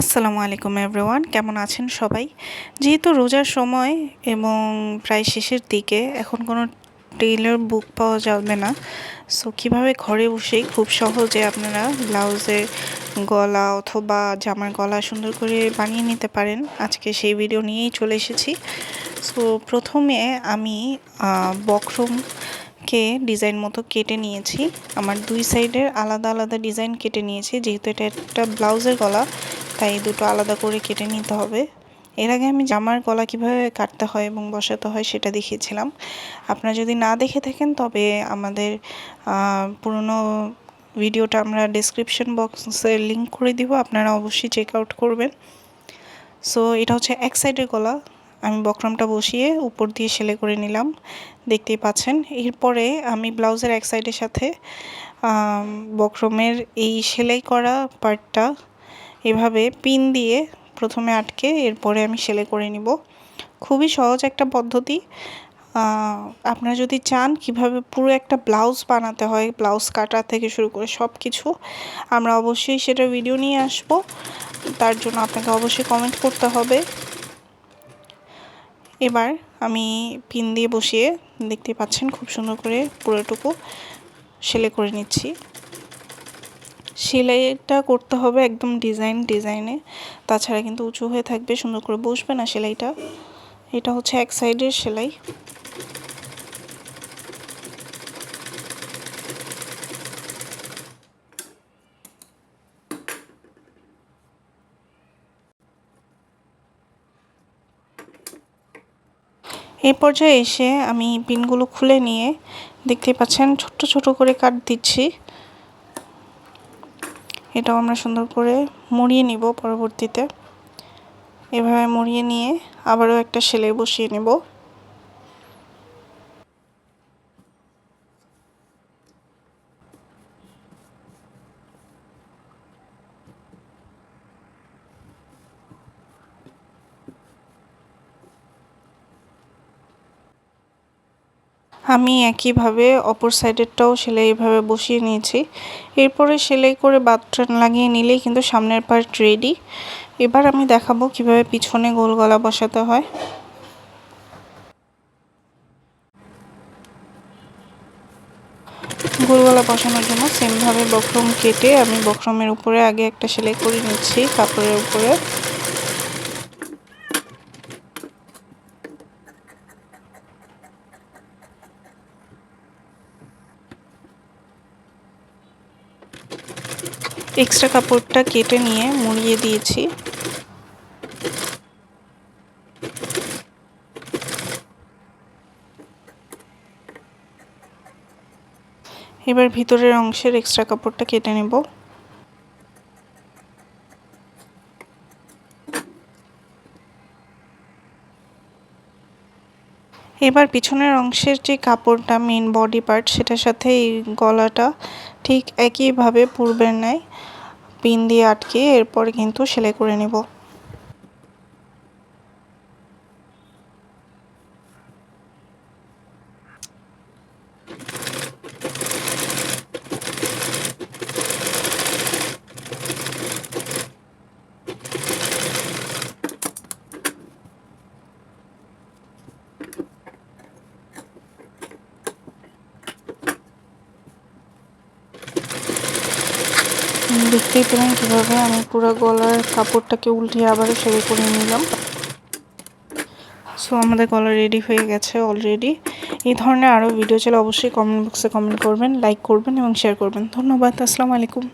আসসালামু আলাইকুম এভরিওয়ান, কেমন আছেন সবাই? যেহেতু রোজার সময় এবং প্রায় শেষের দিকে এখন কোনো টেইলর বুক পাওয়া যাবে না সো কীভাবে ঘরে বসেই খুব সহজে আপনারা ব্লাউজের গলা অথবা জামার গলা সুন্দর করে বানিয়ে নিতে পারেন। আজকে সেই ভিডিও নিয়েই চলে এসেছি। সো প্রথমে আমি বক্রম কে ডিজাইন মতো কেটে নিয়েছি। আমার দুই সাইডের আলাদা আলাদা ডিজাইন কেটে নিয়েছি, যেহেতু এটা একটা ব্লাউজের গলা তাই দুটো আলাদা করে কেটে নিতে হবে। এর আগে আমি জামার গলা কীভাবে কাটতে হয় এবং বসাতে হয় সেটা দেখিয়েছিলাম। আপনারা যদি না দেখে থাকেন, তবে আমাদের পুরনো ভিডিওটা আমরা ডিসক্রিপশন বক্সে লিঙ্ক করে দিব, আপনারা অবশ্যই চেক আউট করবেন। সো এটা হচ্ছে এক সাইডের গলা। আমি বক্রমটা বসিয়ে উপর দিয়ে সেলাই করে নিলাম। দেখতেই পাচ্ছেন, এরপরে আমি ব্লাউজের এক সাইডের সাথে বক্রমের এই সেলাই করা পার্টটা এভাবে পিন দিয়ে প্রথমে আটকে এরপরে আমি সেলে করে নিব। খুবই সহজ একটা পদ্ধতি। আপনারা যদি চান কীভাবে পুরো একটা ব্লাউজ বানাতে হয়, ব্লাউজ কাটা থেকে শুরু করে সব কিছু আমরা অবশ্যই সেটা ভিডিও নিয়ে আসব। তার জন্য আপনাকে অবশ্যই কমেন্ট করতে হবে। এবার আমি পিন দিয়ে বসিয়ে দেখতে পাচ্ছেন খুব সুন্দর করে পুরোটুকু সেলে করে নিচ্ছি। সেলাইটা করতে হবে একদম ডিজাইন, ডিজাইনে। তাছাড়া কিন্তু উঁচু হয়ে থাকবে, সুন্দর করে বসবে না সেলাইটা। এটা হচ্ছে এক সাইডের সেলাই। এই পর্যায়ে এসে আমি পিনগুলো খুলে নিয়ে দেখতে পাচ্ছেন, ছোট্ট, ছোট করে কাট দিচ্ছি। এটাও আমরা সুন্দর করে মুড়িয়ে নিব পরবর্তীতে। এভাবে মুড়িয়ে নিয়ে আবারও একটা সেলাই বসিয়ে নেব। আমি একইভাবে অপর সাইডেরটাও সেলাই এভাবে বসিয়ে নিয়েছি। এরপরে সেলাই করে বাতটান লাগিয়ে নিলেই কিন্তু সামনের পার্ট রেডি এবার আমি দেখাবো কীভাবে পিছনে গোল গলা বসাতে হয়। গোলগলা বসানোর জন্য সেমভাবে বক্রম কেটে আমি বক্রমের উপরে আগে একটা সেলাই করে নিচ্ছি, কাপড়ের উপরে। এক্সট্রা কাপড়টা কেটে নিয়ে মুড়িয়ে দিয়েছি। এবার ভিতরের অংশের এক্সট্রা কাপড়টা কেটে নেব। এবার পিছনের অংশের যে কাপড়টা মেন বডি পার্ট সেটার সাথে এই গলাটা ঠিক একইভাবে পূর্বের ন্যায় পিন দিয়ে আটকে এরপর কিন্তু সেলাই করে নেব। দেখতেই পেলেন কীভাবে আমি পুরো গলার কাপড়টাকে উল্টিয়ে আবারও সেরে করে নিলাম। সো আমাদের গলা রেডি হয়ে গেছে অলরেডি এই ধরনের আরও ভিডিও চলে অবশ্যই কমেন্ট বক্সে কমেন্ট করবেন লাইক করবেন এবং শেয়ার করবেন। ধন্যবাদ, আসসালামু আলাইকুম।